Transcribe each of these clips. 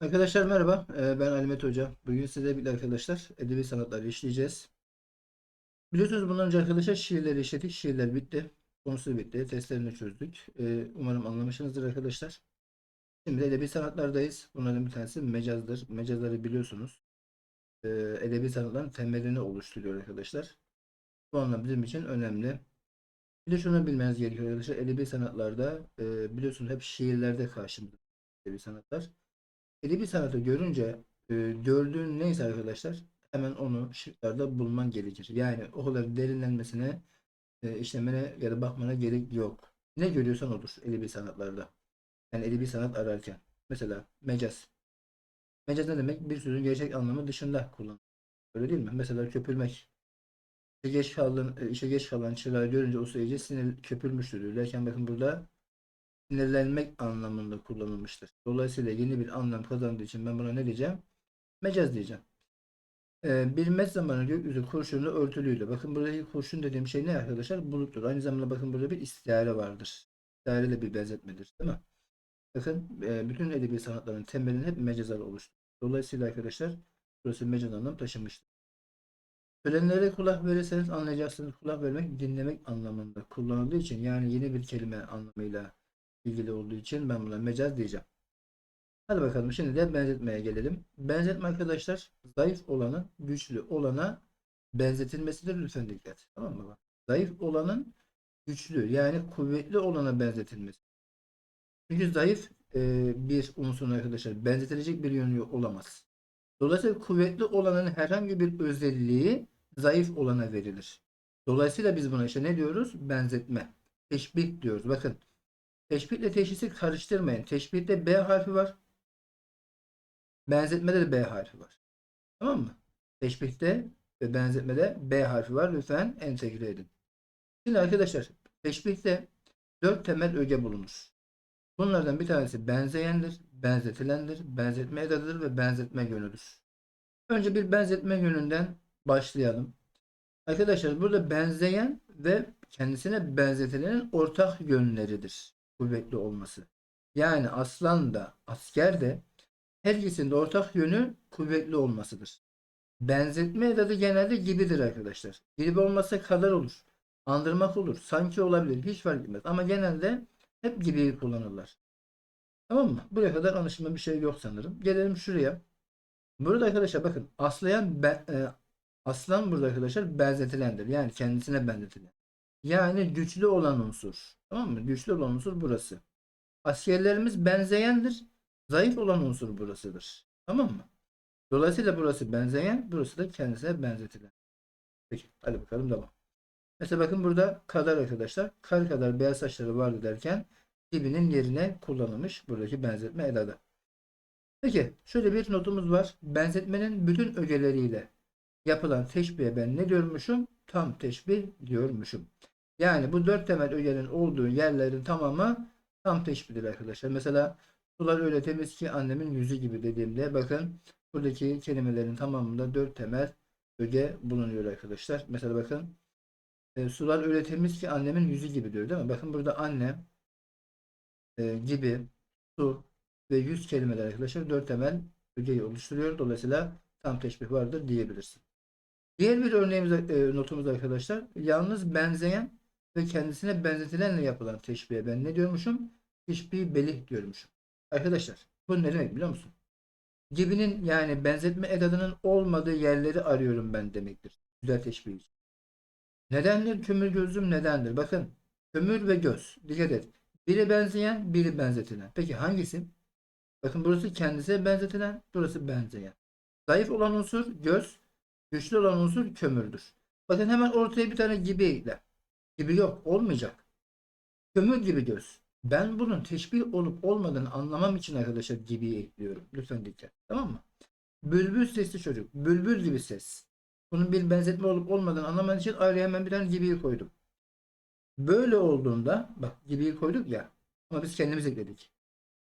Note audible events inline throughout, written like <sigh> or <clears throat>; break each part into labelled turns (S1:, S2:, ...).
S1: Arkadaşlar merhaba. Ee, Ben Ali Mete Hoca. Bugün size birlikte arkadaşlar edebi sanatları işleyeceğiz. Biliyorsunuz bundan önce arkadaşlar şiirleri işledik. Şiirler bitti. Konusu bitti. Testlerini çözdük. Ee, Umarım anlamışsınızdır arkadaşlar. Şimdi de edebi sanatlardayız. Bunların bir tanesi mecazdır. Mecazları biliyorsunuz. Ee, Edebi sanatların temelini oluşturuyor arkadaşlar. Bu anlam bizim için önemli. Bir de şunu bilmeniz gerekiyor arkadaşlar. Edebi sanatlarda biliyorsunuz hep şiirlerde karşımıza edebi sanatlar. Edebi sanatı görünce e, gördüğün neyse arkadaşlar hemen onu şıklarda bulman gerekir. Yani o kadar derinlenmesine e, işlemene ya da bakmana gerek yok. Ne görüyorsan odur edebi sanatlarda. Yani edebi sanat ararken. Mesela mecaz. Mecaz ne demek? Bir sözün gerçek anlamı dışında kullanılır. Öyle değil mi? Mesela köpürmek. İşe geç kalan, e, işe geç kalan çırağı görünce o sayıcı sinir köpürmüştür. Derken bakın burada sinirlenmek anlamında kullanılmıştır. Dolayısıyla yeni bir anlam kazandığı için ben buna ne diyeceğim? Mecaz diyeceğim. Ee, bir met zamanı gökyüzü kurşunlu örtülüydü. Bakın buradaki kurşun dediğim şey ne arkadaşlar? Buluttur. Aynı zamanda bakın burada bir istihare vardır. İstihare de bir benzetmedir. Değil mi? Bakın e, bütün edebi sanatların temelini hep mecazlar oluşturur. Dolayısıyla arkadaşlar burası mecaz anlam taşımıştır. Söylenenlere kulak verirseniz anlayacaksınız. Kulak vermek dinlemek anlamında kullanıldığı için yani yeni bir kelime anlamıyla ilgili olduğu için ben buna mecaz diyeceğim. Hadi bakalım şimdi de benzetmeye gelelim. Benzetme arkadaşlar zayıf olanın güçlü olana benzetilmesidir lütfen dikkat. Tamam mı? Zayıf olanın güçlü yani kuvvetli olana benzetilmesi. Çünkü zayıf e, bir unsurun arkadaşlar benzetilecek bir yönü olamaz. Dolayısıyla kuvvetli olanın herhangi bir özelliği zayıf olana verilir. Dolayısıyla biz buna işte ne diyoruz? Benzetme. Teşbih diyoruz. Bakın. Teşbihle teşhisi karıştırmayın. Teşbihte B harfi var. Benzetmede de B harfi var. Tamam mı? Teşbihte ve benzetmede B harfi var. Lütfen entegre edin. Şimdi arkadaşlar teşbihte dört temel öge bulunur. Bunlardan bir tanesi benzeyendir, benzetilendir, benzetme edadıdır ve benzetme yönüdür. Önce bir benzetme yönünden başlayalım. Arkadaşlar burada benzeyen ve kendisine benzetilenin ortak yönleridir. Kuvvetli olması. Yani aslan da asker de her ikisinin de ortak yönü kuvvetli olmasıdır. Benzetme edadı genelde gibidir arkadaşlar. Gibi olmasa kadar olur. Andırmak olur. Sanki olabilir. Hiç fark etmez. Ama genelde hep gibi kullanırlar. Tamam mı? Buraya kadar anlaşılma bir şey yok sanırım. Gelelim şuraya. Burada arkadaşlar bakın aslayan be, e, aslan burada arkadaşlar benzetilendir. Yani kendisine benzetilen. Yani güçlü olan unsur. Tamam mı? Güçlü olan unsur burası. Askerlerimiz benzeyendir. Zayıf olan unsur burasıdır. Tamam mı? Dolayısıyla burası benzeyen, burası da kendisine benzetilen. Peki, hadi bakalım devam. Mesela bakın burada kadar arkadaşlar. Kar kadar beyaz saçları vardı derken dibinin yerine kullanılmış buradaki benzetme edada. Peki şöyle bir notumuz var. Benzetmenin bütün ögeleriyle yapılan teşbihe ben ne diyormuşum? Tam teşbih diyormuşum. Yani bu dört temel ögenin olduğu yerlerin tamamı tam teşbihdir arkadaşlar. Mesela sular öyle temiz ki annemin yüzü gibi dediğimde bakın buradaki kelimelerin tamamında dört temel öge bulunuyor arkadaşlar. Mesela bakın e, sular öyle temiz ki annemin yüzü gibi diyor değil mi? Bakın burada anne e, gibi su ve yüz kelimeler arkadaşlar dört temel ögeyi oluşturuyor. Dolayısıyla tam teşbih vardır diyebilirsin. Diğer bir örneğimiz e, notumuz arkadaşlar yalnız benzeyen ve kendisine benzetilenle yapılan teşbihe ben ne diyormuşum? Teşbih belih diyormuşum. Arkadaşlar bu ne demek biliyor musun? Gibinin yani benzetme edadının olmadığı yerleri arıyorum ben demektir. Güzel teşbih için. Nedendir kömür gözüm nedendir? Bakın kömür ve göz. Dikkat et. Biri benzeyen, biri benzetilen. Peki hangisi? Bakın burası kendisine benzetilen, burası benzeyen. Zayıf olan unsur göz, güçlü olan unsur kömürdür. Bakın hemen ortaya bir tane gibi ekle. Gibi yok, olmayacak. Kömür gibi göz. Ben bunun teşbih olup olmadığını anlamam için arkadaşlar gibi ekliyorum. Lütfen dikkat. Tamam mı? Bülbül sesli çocuk. Bülbül gibi ses. Bunun bir benzetme olup olmadığını anlaman için ayrıca hemen bir tane gibiyi koydum. Böyle olduğunda bak gibiyi koyduk ya ama biz kendimiz ekledik.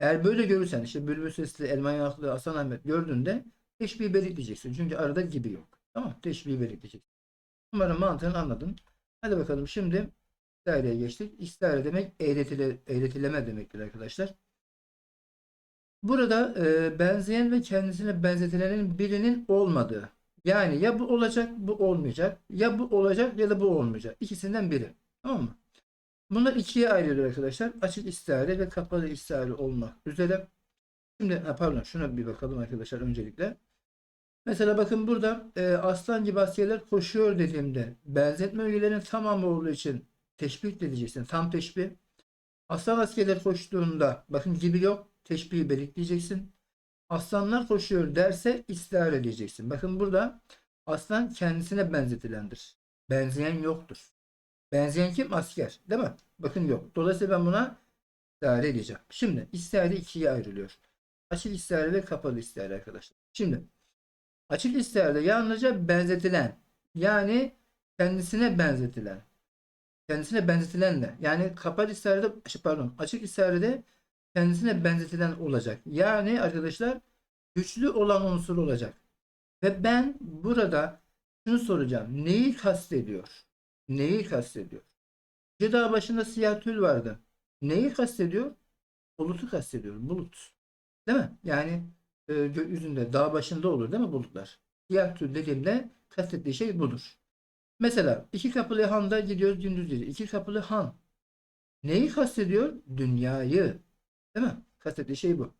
S1: Eğer böyle görürsen işte bülbül sesli elma yanaklı Hasan Ahmet gördüğünde teşbih belirteceksin. Çünkü arada gibi yok. Tamam Teşbih belirteceksin. Umarım mantığını anladın. Hadi bakalım şimdi İstihareye geçtik. İstihare demek eğretile, eğretileme demektir arkadaşlar. Burada e, benzeyen ve kendisine benzetilenin birinin olmadığı. Yani ya bu olacak, bu olmayacak. Ya bu olacak ya da bu olmayacak. İkisinden biri. Tamam mı? Bunlar ikiye ayrılıyor arkadaşlar. Açık istihare ve kapalı istihare olmak üzere. Şimdi pardon şuna bir bakalım arkadaşlar öncelikle. Mesela bakın burada e, aslan gibi askerler koşuyor dediğimde benzetme ögelerinin tamamı olduğu için teşbih edeceksin. Tam teşbih. Aslan askerler koştuğunda bakın gibi yok. Teşbihi belirtleyeceksin. Aslanlar koşuyor derse istihare edeceksin. Bakın burada aslan kendisine benzetilendir. Benzeyen yoktur. Benzeyen kim? Asker. Değil mi? Bakın yok. Dolayısıyla ben buna istihare edeceğim. Şimdi istihare ikiye ayrılıyor. Açık istihare ve kapalı istihare arkadaşlar. Şimdi açık istiharede yalnızca benzetilen yani kendisine benzetilen kendisine benzetilenle yani kapalı istiharede pardon açık istiharede kendisine benzetilen olacak. Yani arkadaşlar güçlü olan unsur olacak. Ve ben burada şunu soracağım. Neyi kastediyor? Neyi kastediyor? Ceda başında siyah tül vardı. Neyi kastediyor? Bulutu kastediyor. Bulut. Değil mi? Yani e, gökyüzünde dağ başında olur değil mi bulutlar? Siyah tül dediğimde kastettiği şey budur. Mesela iki kapılı handa gidiyoruz gündüz gece. İki kapılı han. Neyi kastediyor? Dünyayı. Değil mi? Kastettiği şey bu.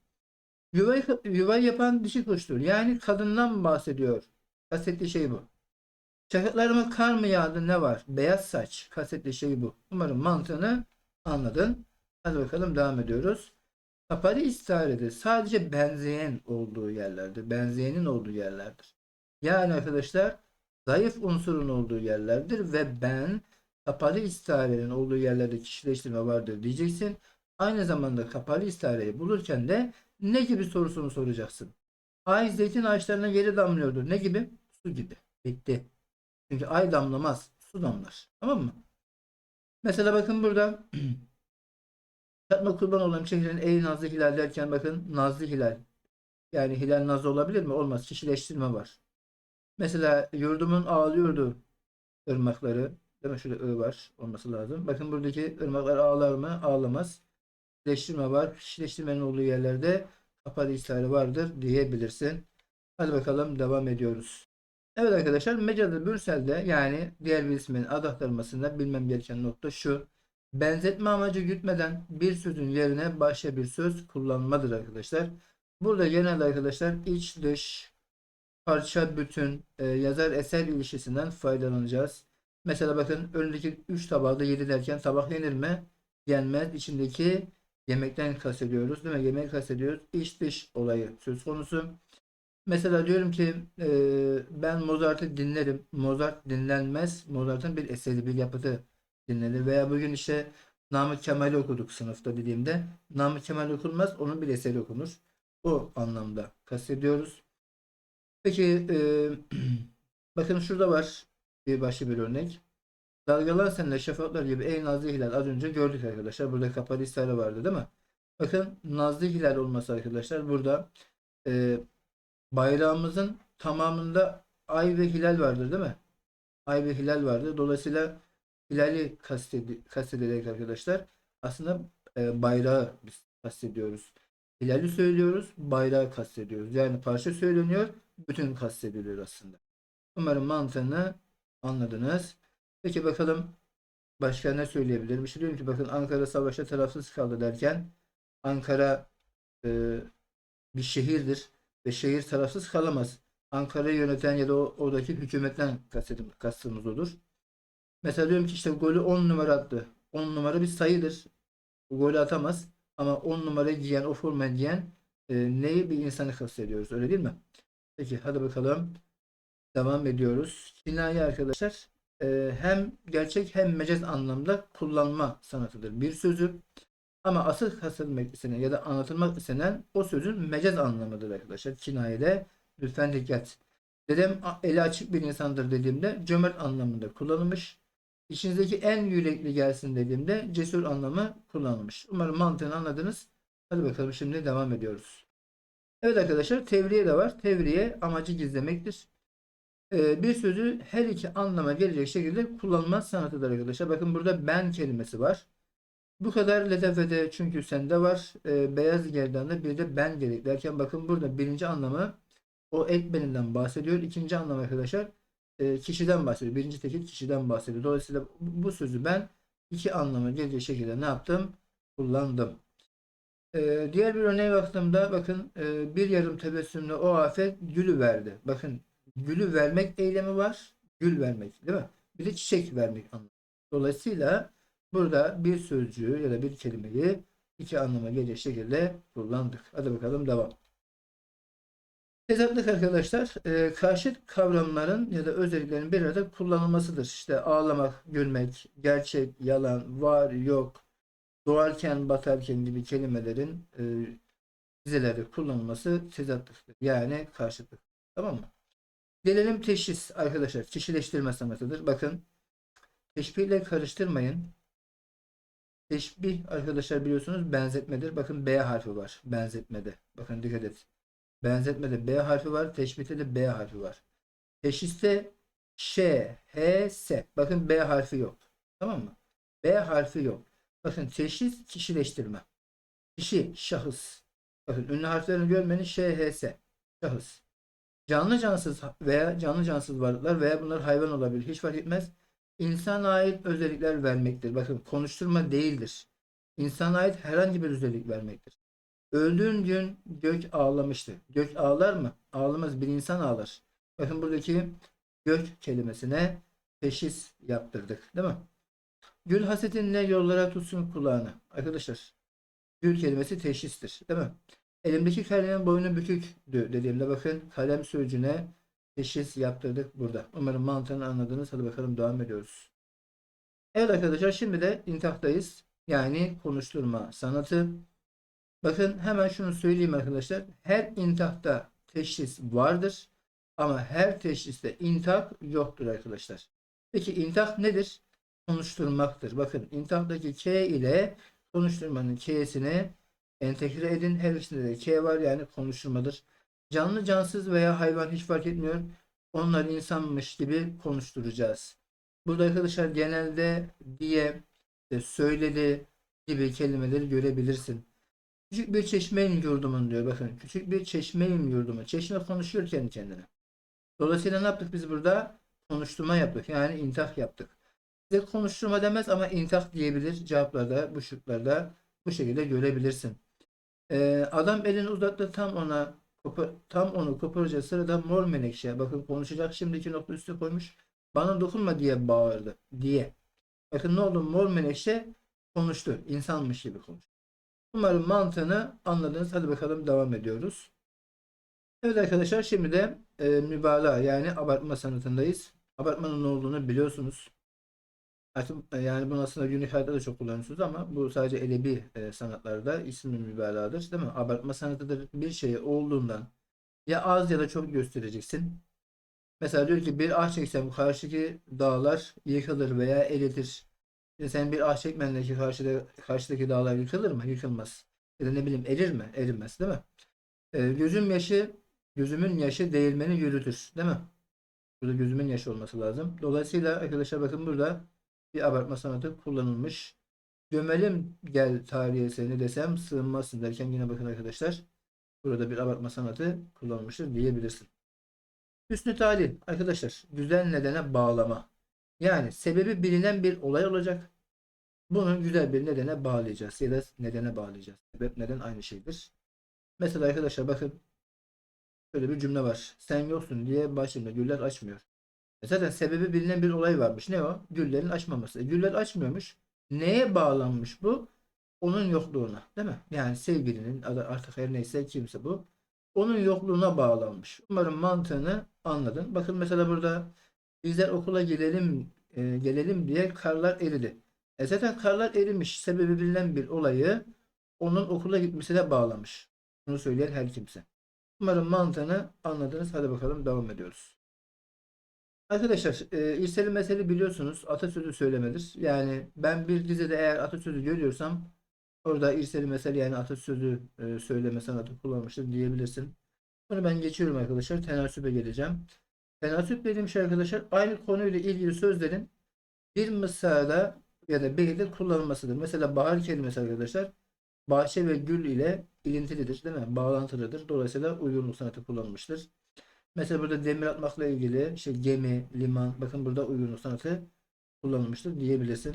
S1: Yuva, yuva yapan dişi kuştur. Yani kadından bahsediyor. Kastettiği şey bu. Çakıtlarıma kar mı yağdı ne var? Beyaz saç. Kastettiği şey bu. Umarım mantığını anladın. Hadi bakalım devam ediyoruz. Kapalı istiharede sadece benzeyen olduğu yerlerdir. Benzeyenin olduğu yerlerdir. Yani arkadaşlar zayıf unsurun olduğu yerlerdir ve ben kapalı istiharenin olduğu yerlerde kişileştirme vardır diyeceksin. Aynı zamanda kapalı istihareyi bulurken de ne gibi sorusunu soracaksın. Ay zeytin ağaçlarına geri damlıyordu. Ne gibi? Su gibi. Bitti. Çünkü ay damlamaz. Su damlar. Tamam mı? Mesela bakın burada <clears throat> Çatma kurban olayım şehrin ey nazlı hilal derken bakın nazlı hilal. Yani hilal nazlı olabilir mi? Olmaz. Kişileştirme var. Mesela yurdumun ağlıyordu ırmakları. Değil mi? Şurada ı var olması lazım. Bakın buradaki ırmaklar ağlar mı? Ağlamaz. Kişileştirme var. Kişileştirmenin olduğu yerlerde kapalı istihare vardır diyebilirsin. Hadi bakalım devam ediyoruz. Evet arkadaşlar Mecazı Bürsel'de yani diğer bir ismin ad aktarmasında bilmem gereken nokta şu. Benzetme amacı gütmeden bir sözün yerine başka bir söz kullanmadır arkadaşlar. Burada genelde arkadaşlar iç dış parça bütün e, yazar eser ilişkisinden faydalanacağız. Mesela bakın önündeki 3 tabakta 7 derken tabak yenir mi? Yenmez. İçindeki yemekten kastediyoruz. Değil mi? Yemek kastediyoruz. İç dış olayı söz konusu. Mesela diyorum ki e, ben Mozart'ı dinlerim. Mozart dinlenmez. Mozart'ın bir eseri, bir yapıtı dinlenir. Veya bugün işte Namık Kemal'i okuduk sınıfta dediğimde Namık Kemal okunmaz, onun bir eseri okunur. O anlamda kastediyoruz. Peki e, <clears throat> bakın şurada var bir başka bir örnek. Dalgalar seninle şafaklar gibi ey nazlı hilal az önce gördük arkadaşlar. Burada kapalı istihare vardı değil mi? Bakın nazlı hilal olması arkadaşlar burada e, bayrağımızın tamamında ay ve hilal vardır değil mi? Ay ve hilal vardır. Dolayısıyla hilali kastedi kastederek arkadaşlar aslında e, bayrağı biz kastediyoruz. Hilali söylüyoruz, bayrağı kastediyoruz. Yani parça söyleniyor, bütün kastediliyor aslında. Umarım mantığını anladınız. Peki bakalım başka ne söyleyebilirim? İşte diyorum ki bakın Ankara savaşta tarafsız kaldı derken Ankara e, bir şehirdir ve şehir tarafsız kalamaz. Ankara'yı yöneten ya da oradaki hükümetten kastedim, kastımız olur. Mesela diyorum ki işte golü 10 numara attı. 10 numara bir sayıdır. Bu golü atamaz. Ama 10 numara giyen, o formayı giyen e, neyi bir insanı kastediyoruz. Öyle değil mi? Peki hadi bakalım. Devam ediyoruz. Kinaye arkadaşlar e, hem gerçek hem mecaz anlamda kullanma sanatıdır. Bir sözü ama asıl kastedilmek istenen ya da anlatılmak istenen o sözün mecaz anlamıdır arkadaşlar. Kinayede lütfen dikkat. Dedem eli açık bir insandır dediğimde cömert anlamında kullanılmış. İçinizdeki en yürekli gelsin dediğimde cesur anlamı kullanılmış. Umarım mantığını anladınız. Hadi bakalım şimdi devam ediyoruz. Evet arkadaşlar tevriye de var. Tevriye amacı gizlemektir. Ee, bir sözü her iki anlama gelecek şekilde kullanma sanatıdır arkadaşlar. Bakın burada ben kelimesi var. Bu kadar letafede çünkü sende var. E, beyaz gerdanda bir de ben gerek derken bakın burada birinci anlamı o ek beninden bahsediyor. İkinci anlam arkadaşlar e, kişiden bahsediyor. Birinci tekil kişiden bahsediyor. Dolayısıyla bu, sözü ben iki anlama geleceği şekilde ne yaptım? Kullandım. E, diğer bir örneğe baktığımda bakın e, bir yarım tebessümle o afet gülü verdi. Bakın gülü vermek eylemi var. Gül vermek değil mi? Bir de çiçek vermek anlamı. Dolayısıyla burada bir sözcüğü ya da bir kelimeyi iki anlama gelecek şekilde kullandık. Hadi bakalım devam. Tezatlık arkadaşlar e, karşıt kavramların ya da özelliklerin bir arada kullanılmasıdır. İşte ağlamak, gülmek, gerçek, yalan, var, yok, doğarken, batarken gibi kelimelerin e, dizelerde kullanılması tezatlıktır. Yani karşıtlık. Tamam mı? Gelelim teşhis arkadaşlar. Kişileştirme sanatıdır. Bakın teşbihle karıştırmayın. Teşbih arkadaşlar biliyorsunuz benzetmedir. Bakın B harfi var benzetmede. Bakın dikkat et. Benzetmede B harfi var. Teşbihte de B harfi var. Teşhiste Ş, H, S. Bakın B harfi yok. Tamam mı? B harfi yok. Bakın teşhis kişileştirme. Kişi, şahıs. Bakın ünlü harflerini görmenin Ş, H, S. Şahıs. Canlı cansız veya canlı cansız varlıklar veya bunlar hayvan olabilir. Hiç fark etmez. İnsana ait özellikler vermektir. Bakın konuşturma değildir. İnsana ait herhangi bir özellik vermektir. Öldüğün gün gök ağlamıştı. Gök ağlar mı? Ağlamaz. Bir insan ağlar. Bakın buradaki gök kelimesine teşhis yaptırdık. Değil mi? Gül hasetinle yollara tutsun kulağını. Arkadaşlar gül kelimesi teşhistir. Değil mi? Elimdeki kalemin boynu büküktü dediğimde bakın kalem sözcüğüne teşhis yaptırdık burada. Umarım mantığını anladınız. Hadi bakalım devam ediyoruz. Evet arkadaşlar şimdi de intahtayız. Yani konuşturma sanatı. Bakın hemen şunu söyleyeyim arkadaşlar. Her intahta teşhis vardır. Ama her teşhiste intah yoktur arkadaşlar. Peki intah nedir? Konuşturmaktır. Bakın intahtaki K ile konuşturmanın K'sini entegre edin. Her ikisinde de K var yani konuşturmadır. Canlı cansız veya hayvan hiç fark etmiyor. Onlar insanmış gibi konuşturacağız. Burada arkadaşlar genelde diye söyledi gibi kelimeleri görebilirsin. Küçük bir çeşmeyim yurdumun diyor. Bakın küçük bir çeşmeyim yurdumun. Çeşme konuşuyor kendi kendine. Dolayısıyla ne yaptık biz burada? Konuşturma yaptık. Yani intah yaptık. Size konuşturma demez ama intah diyebilir. Cevaplarda, bu şıklarda bu şekilde görebilirsin. Ee, adam elini uzattı tam ona tam onu koparacağı sırada mor menekşe. Bakın konuşacak şimdi iki nokta üstü koymuş. Bana dokunma diye bağırdı. Diye. Bakın ne oldu? Mor menekşe konuştu. İnsanmış gibi konuştu. Umarım mantığını anladınız. Hadi bakalım devam ediyoruz. Evet arkadaşlar şimdi de e, mübalağa yani abartma sanatındayız. Abartmanın ne olduğunu biliyorsunuz. Artık e, yani bunu aslında günlük hayatta da çok kullanıyorsunuz ama bu sadece edebi e, sanatlarda isimli mübalağadır değil mi? Abartma sanatıdır. Bir şeyi olduğundan ya az ya da çok göstereceksin. Mesela diyor ki bir ah çeksem karşıdaki dağlar yıkılır veya eritir. Ya sen bir ah çekmenle karşıda, karşıdaki dağlar yıkılır mı? Yıkılmaz. Ya da ne bileyim erir mi? Erimez değil mi? E, gözüm yaşı, gözümün yaşı değirmeni yürütür. Değil mi? Burada gözümün yaşı olması lazım. Dolayısıyla arkadaşlar bakın burada bir abartma sanatı kullanılmış. Gömelim gel tarihe seni desem sığınmazsın derken yine bakın arkadaşlar. Burada bir abartma sanatı kullanılmıştır diyebilirsin. Hüsnü talih arkadaşlar güzel nedene bağlama. Yani sebebi bilinen bir olay olacak. Bunu güzel bir nedene bağlayacağız ya da nedene bağlayacağız. Sebep neden aynı şeydir. Mesela arkadaşlar bakın şöyle bir cümle var. Sen yoksun diye başımda güller açmıyor. E zaten sebebi bilinen bir olay varmış. Ne o? Güllerin açmaması. E güller açmıyormuş. Neye bağlanmış bu? Onun yokluğuna. Değil mi? Yani sevgilinin artık her neyse kimse bu. Onun yokluğuna bağlanmış. Umarım mantığını anladın. Bakın mesela burada bizler okula gelelim e, gelelim diye karlar eridi. E zaten karlar erimiş. Sebebi bilinen bir olayı onun okula gitmesine bağlamış. Bunu söyleyen her kimse. Umarım mantığını anladınız. Hadi bakalım devam ediyoruz. Arkadaşlar e, irseli mesele biliyorsunuz atasözü söylemedir. Yani ben bir dizide eğer atasözü görüyorsam orada irseli mesele yani atasözü e, söyleme sanatı kullanmıştır diyebilirsin. Bunu ben geçiyorum arkadaşlar. Tenasübe geleceğim. Tenasüp dediğim şey arkadaşlar aynı konuyla ilgili sözlerin bir mısrada ya da birlikte kullanılmasıdır. Mesela bahar kelimesi arkadaşlar bahçe ve gül ile ilintilidir değil mi? Bağlantılıdır. Dolayısıyla uygunluk sanatı kullanılmıştır. Mesela burada demir atmakla ilgili işte gemi, liman bakın burada uygunluk sanatı kullanılmıştır diyebilirsin.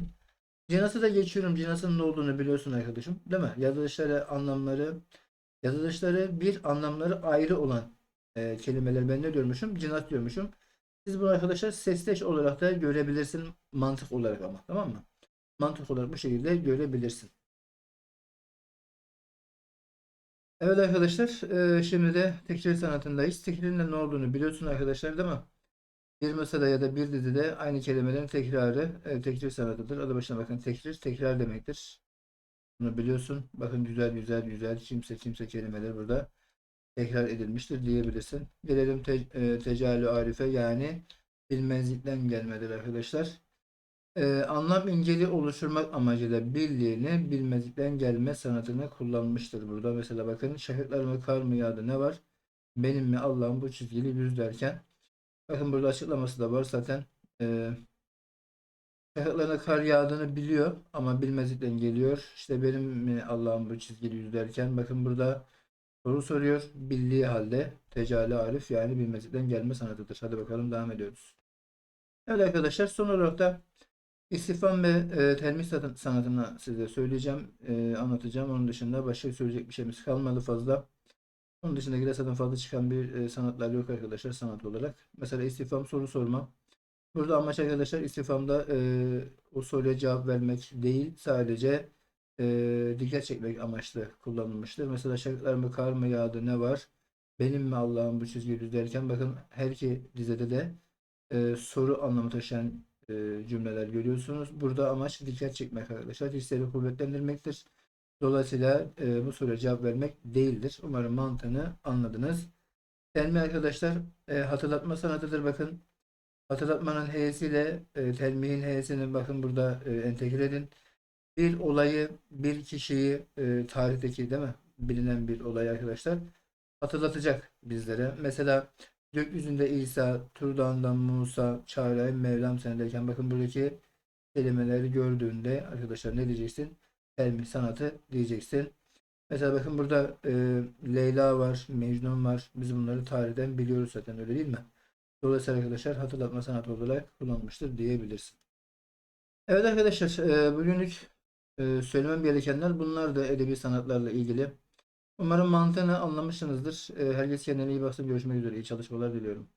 S1: Cinası da geçiyorum. Cinasın ne olduğunu biliyorsun arkadaşım. Değil mi? Yazılışları, anlamları, yazılışları bir anlamları ayrı olan e, kelimeler ben ne diyormuşum? Cinas diyormuşum. Siz bunu arkadaşlar sesleş olarak da görebilirsin mantık olarak ama tamam mı? Mantık olarak bu şekilde görebilirsin. Evet arkadaşlar e, şimdi de tekrar sanatındayız. Tekririn de ne olduğunu biliyorsun arkadaşlar değil mi? Bir masada ya da bir dizide aynı kelimelerin tekrarı e, sanatıdır. Adı başına bakın tekrar tekrar demektir. Bunu biliyorsun. Bakın güzel güzel güzel kimse kimse kelimeler burada tekrar edilmiştir diyebilirsin. Gelelim te, e, tecali arife yani bilmezlikten gelmedir arkadaşlar. E, anlam inceli oluşturmak amacıyla birliğini bilmezlikten gelme sanatını kullanmıştır burada. Mesela bakın şahitler mı kar mı yağdı ne var? Benim mi Allah'ım bu çizgili yüz derken bakın burada açıklaması da var zaten. E, şahitlerine kar yağdığını biliyor ama bilmezlikten geliyor. İşte benim mi Allah'ım bu çizgili yüz derken bakın burada Soru soruyor. Bildiği halde tecali arif yani bilmezlikten gelme sanatıdır. Hadi bakalım devam ediyoruz. Evet arkadaşlar son olarak da istifham ve e, telmih sanat- sanatını size söyleyeceğim, e, anlatacağım. Onun dışında başka söyleyecek bir şeyimiz kalmadı fazla. Onun dışında de zaten fazla çıkan bir e, sanatlar yok arkadaşlar sanat olarak. Mesela istifham soru sorma. Burada amaç arkadaşlar istifhamda e, o soruya cevap vermek değil sadece e, dikkat çekmek amaçlı kullanılmıştır. Mesela şarkılar mı kar mı yağdı ne var? Benim mi Allah'ım bu çizgi düz derken bakın her iki dizede de e, soru anlamı taşıyan cümleler görüyorsunuz. Burada amaç dikkat çekmek arkadaşlar. Hisleri kuvvetlendirmektir. Dolayısıyla e, bu soruya cevap vermek değildir. Umarım mantığını anladınız. Telmi arkadaşlar e, hatırlatma sanatıdır bakın. Hatırlatmanın h'siyle e, telmihin h'sini bakın burada e, entegre edin bir olayı, bir kişiyi e, tarihteki değil mi? Bilinen bir olay arkadaşlar hatırlatacak bizlere. Mesela gökyüzünde İsa, Tur Dağı'ndan Musa, çağırayım Mevlam seni derken bakın buradaki kelimeleri gördüğünde arkadaşlar ne diyeceksin? Elmi sanatı diyeceksin. Mesela bakın burada e, Leyla var, Mecnun var. Biz bunları tarihten biliyoruz zaten öyle değil mi? Dolayısıyla arkadaşlar hatırlatma sanatı olarak kullanılmıştır diyebilirsin. Evet arkadaşlar e, bugünlük ee, söylemem gerekenler bunlar da edebi sanatlarla ilgili. Umarım mantığını anlamışsınızdır. Ee, herkes kendine iyi baksın. Görüşmek üzere. İyi çalışmalar diliyorum.